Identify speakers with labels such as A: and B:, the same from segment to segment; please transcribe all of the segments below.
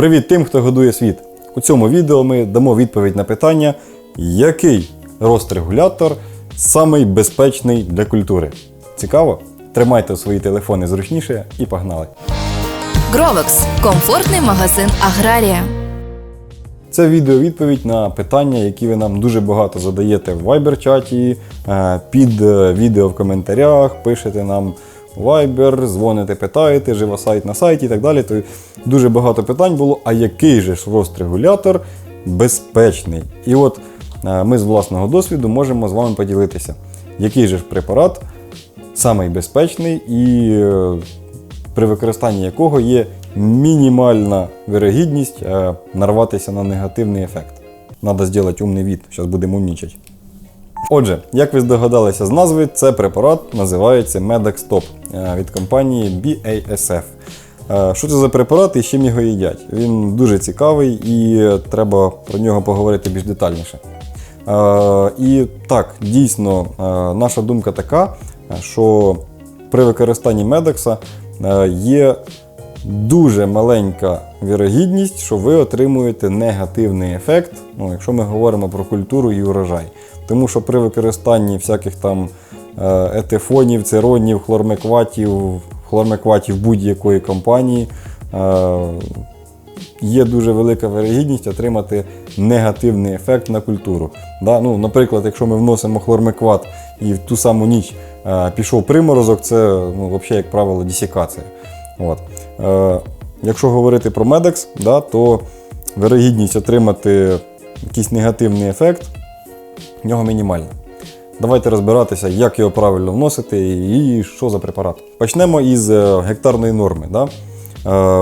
A: Привіт тим, хто годує світ. У цьому відео ми дамо відповідь на питання, який розрегулятор самий безпечний для культури. Цікаво? Тримайте свої телефони зручніше і погнали.
B: Гровекс комфортний магазин Аграрія.
A: Це відео відповідь на питання, які ви нам дуже багато задаєте в Viber-чаті, е, під е, відео в коментарях, пишете нам Viber, дзвоните, питаєте, жива сайт на сайті і так далі. То дуже багато питань було, а який же ж розрегулятор безпечний? І от е, ми з власного досвіду можемо з вами поділитися, який же ж препарат самий безпечний і е, при використанні якого є мінімальна вирогідність е, нарватися на негативний ефект. Надо зробити умний від, зараз будемо умнічати. Отже, як ви здогадалися з назви, це препарат називається е, від компанії BASF. Е, Що це за препарат і з чим його їдять? Він дуже цікавий і треба про нього поговорити більш детальніше. Е, І так, дійсно, е, наша думка така, що при використанні медекса є дуже маленька вірогідність, що ви отримуєте негативний ефект, ну, якщо ми говоримо про культуру і урожай. Тому що при використанні всяких там е, етефонів, церонів, хлормекватів, хлормекватів будь-якої компанії. е, Є дуже велика вирогідність отримати негативний ефект на культуру. Да? Ну, наприклад, якщо ми вносимо хлормекват і в ту саму ніч е, пішов приморозок, це ну, взагалі, як правило, десікація. От. Якщо говорити про медекс, да, то вирогідність отримати якийсь негативний ефект в нього мінімальна. Давайте розбиратися, як його правильно вносити і що за препарат. Почнемо із е, гектарної норми. Да? Е,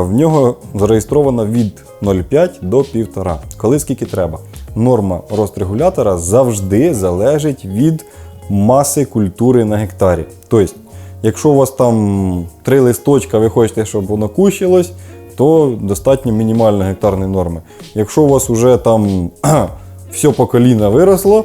A: В нього зареєстровано від 0,5 до 1,5, коли скільки треба. Норма розрегулятора завжди залежить від маси культури на гектарі. Тобто, якщо у вас там три листочка, ви хочете, щоб воно кущилось, то достатньо мінімальної гектарної норми. Якщо у вас вже там все по коліна виросло,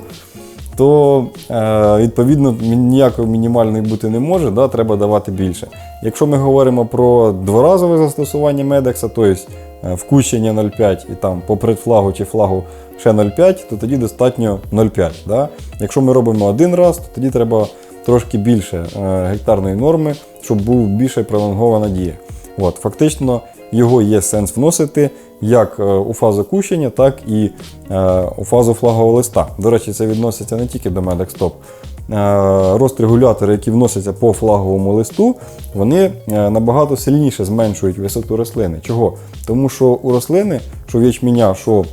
A: то е, відповідно ніякої мінімальної бути не може, да, треба давати більше. Якщо ми говоримо про дворазове застосування медекса, тобто вкущення 0,5 і там по предфлагу чи флагу ще 0,5, то тоді достатньо 0,5. Да? Якщо ми робимо один раз, то тоді треба трошки більше е, гектарної норми, щоб був більше пролонгована дія. От, фактично, його є сенс вносити як е, у фазу кущення, так і е, у фазу флагового листа. До речі, це відноситься не тільки до Medex Top. Е, які вносяться по флаговому листу, вони набагато сильніше зменшують висоту рослини. Чого? Тому що у рослини, що в ячменя, що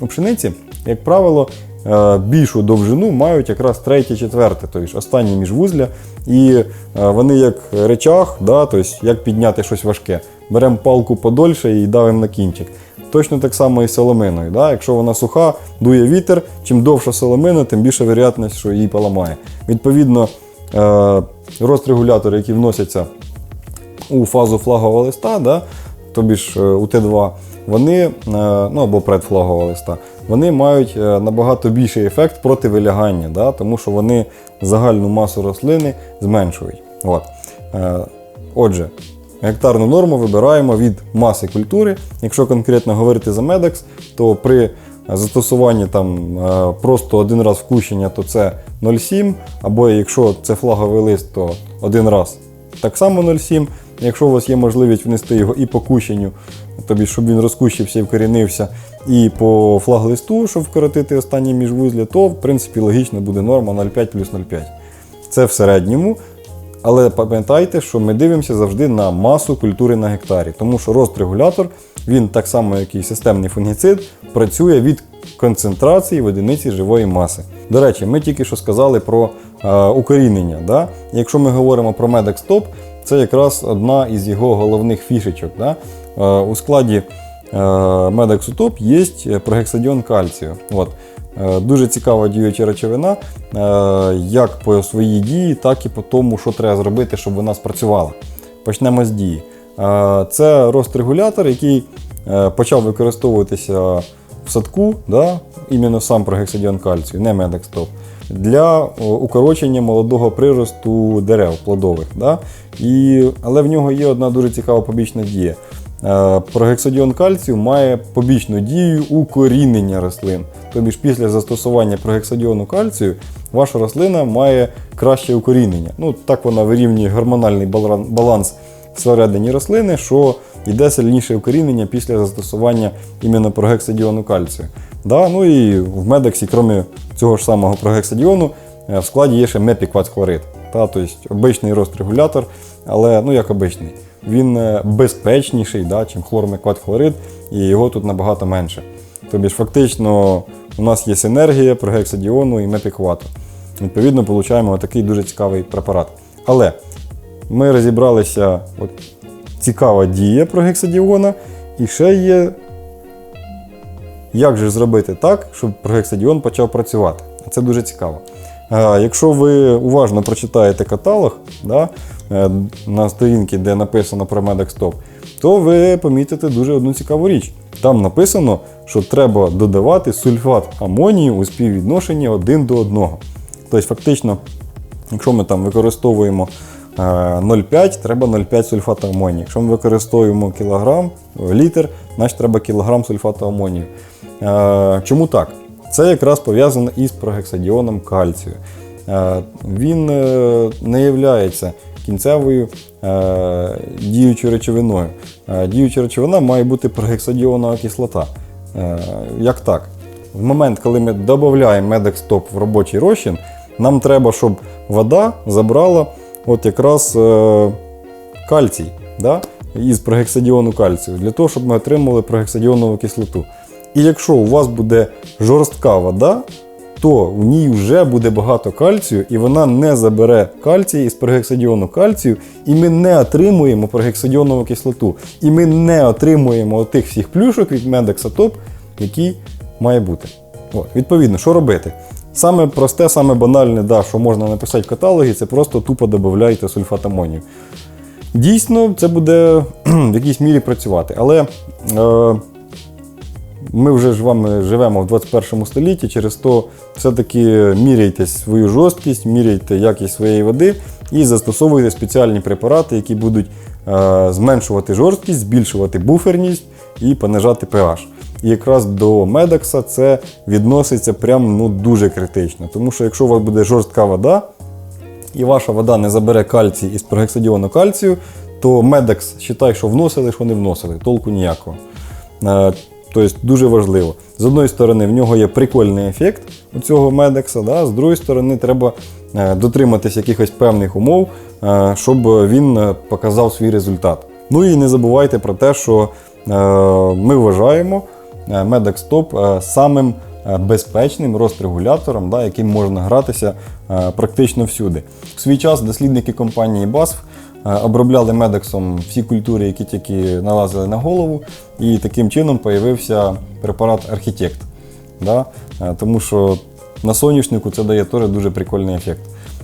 A: у пшениці, як правило, більшу довжину мають якраз третє, четверте, тобто останні міжвузля. І е, вони як речах, да, тобто як підняти щось важке. Беремо палку подольше і давимо на кінчик. Точно так само і соломиною. Да? Якщо вона суха, дує вітер, чим довша соломина, тим більша вероятність, що її поламає. Відповідно, е, розрегулятори, які вносяться у фазу флагового листа, да, тобі ж е, у Т2, вони, е, ну або предфлагового листа, вони мають е, набагато більший ефект проти вилягання, да, тому що вони загальну масу рослини зменшують. От. Е, Отже, гектарну норму вибираємо від маси культури. Якщо конкретно говорити за медекс, то при застосуванні там просто один раз вкущення, то це 0,7, або якщо це флаговий лист, то один раз так само 0,7. Якщо у вас є можливість внести його і по кущенню, тобі, щоб він розкущився і вкорінився, і по флаглисту, щоб вкоротити останні міжвузлі, то в принципі логічно буде норма 0,5 плюс 0,5. Це в середньому. Але пам'ятайте, що ми дивимося завжди на масу культури на гектарі, тому що розрегулятор, він так само, як і системний фунгіцид, працює від концентрації в одиниці живої маси. До речі, ми тільки що сказали про укорінення. Да? Якщо ми говоримо про Medex Top, це якраз одна із його головних фішечок. Да? Е, у складі е, Medex Top є прогексадіон кальцію. От. Е, Дуже цікава діюча речовина, е, як по своїй дії, так і по тому, що треба зробити, щоб вона спрацювала. Почнемо з дії. Е, Це розрегулятор, який е, почав використовуватися в садку, да? іменно сам прогексадіон кальцію, не медекстоп, для укорочення молодого приросту дерев плодових. Да? І, але в нього є одна дуже цікава побічна дія. Е, Прогексадіон кальцію має побічну дію укорінення рослин. Тобто ж після застосування прогексадіону кальцію ваша рослина має краще укорінення. Ну, так вона вирівнює гормональний баланс всередині рослини, що йде сильніше укорінення після застосування іменно прогексадіону кальцію. Да? Ну і в медексі, крім цього ж самого прогексадіону, е, в складі є ще мепіквацхлорид. Та, тобто обичний розрегулятор, але ну як обичний. Він е, безпечніший, да, чим хлормекватхлорид, і його тут набагато менше. Тобто ж фактично у нас є синергія прогексадіону і мепіквату. Відповідно, отримуємо такий дуже цікавий препарат. Але ми розібралися, от, цікава дія прогексадіона, і ще є, як же зробити так, щоб прогексадіон почав працювати. Це дуже цікаво. Е, Якщо ви уважно прочитаєте каталог да, е, на сторінці, де написано про Медекстоп, то ви помітите дуже одну цікаву річ. Там написано, що треба додавати сульфат амонію у співвідношенні один до одного. Тобто, фактично, якщо ми там використовуємо 0,5, треба 0,5 сульфату амонію. Якщо ми використовуємо кілограм, е, літр, значить треба кілограм сульфату амонію. Е, Чому так? Це якраз пов'язано із прогексадіоном кальцію. Е, Він е, не є кінцевою е, діючою речовиною. Е, Діюча речовина має бути прогексадіонова кислота. Е, Як так? В момент, коли ми додаємо медекстоп в робочий розчин, нам треба, щоб вода забрала от якраз е, кальцій да? із прогексадіону кальцію, для того, щоб ми отримали прогексадіонову кислоту. І якщо у вас буде жорстка вода, то в ній вже буде багато кальцію, і вона не забере кальцій із прогексадіону кальцію, і ми не отримуємо прогексадіонову кислоту. І ми не отримуємо тих всіх плюшок від медексатоп, які має бути. От, відповідно, що робити? Саме просте, саме банальне, да, що можна написати в каталогі, це просто тупо додавайте сульфат амонію. Дійсно, це буде в якійсь мірі працювати. Але е, ми вже ж вами живемо в 21 столітті, через то все-таки міряйте свою жорсткість, міряйте якість своєї води і застосовуйте спеціальні препарати, які будуть е, зменшувати жорсткість, збільшувати буферність і понижати pH. І якраз до медекса це відноситься прям ну, дуже критично. Тому що якщо у вас буде жорстка вода, і ваша вода не забере кальцій із прогексадіону кальцію, то медекс вважай, що вносили, що не вносили, толку ніякого. Е, Тобто дуже важливо. З одної сторони, в нього є прикольний ефект у цього медекса, да? з другої сторони, треба е, дотриматись якихось певних умов, е, щоб він показав свій результат. Ну і не забувайте про те, що ми вважаємо е, Медекстоп е, самим е, безпечним розрегулятором, да, яким можна гратися практично всюди. В свій час дослідники компанії BASF обробляли медексом всі культури, які тільки налазили на голову, і таким чином з'явився препарат Архітект. Да? Тому що на соняшнику це дає теж дуже прикольний ефект.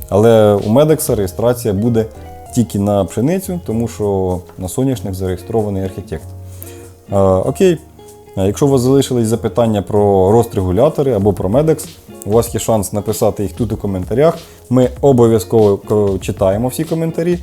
A: Але у медекса реєстрація буде тільки на пшеницю, тому що на соняшник зареєстрований архітект. Окей. Е, Якщо у вас залишились запитання про розрегулятори або про медекс, у вас є шанс написати їх тут у коментарях. Ми обов'язково читаємо всі коментарі.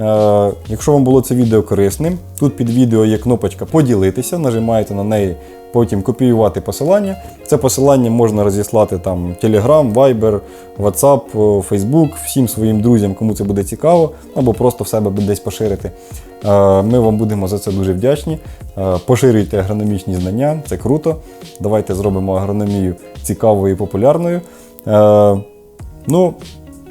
A: Е, Якщо вам було це відео корисним, тут під відео є кнопочка Поділитися, нажимаєте на неї, потім копіювати посилання. Це посилання можна розіслати там Telegram, Viber, WhatsApp, е, Facebook, всім своїм друзям, кому це буде цікаво, або просто в себе десь поширити. Е, Ми вам будемо за це дуже вдячні. Поширюйте агрономічні знання, це круто. Давайте зробимо агрономію цікавою і популярною. Ну,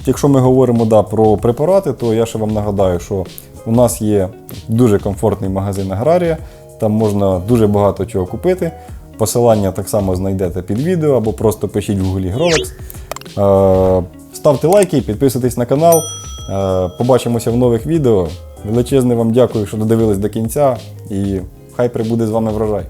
A: якщо ми говоримо да, про препарати, то я ще вам нагадаю, що у нас є дуже комфортний магазин Аграрія, там можна дуже багато чого купити. Посилання так само знайдете під відео або просто пишіть в гуглі. Е, Ставте лайки, підписуйтесь на канал. Е, Побачимося в нових відео. Величезне вам дякую, що додивились до кінця, і хай прибуде з вами врожай.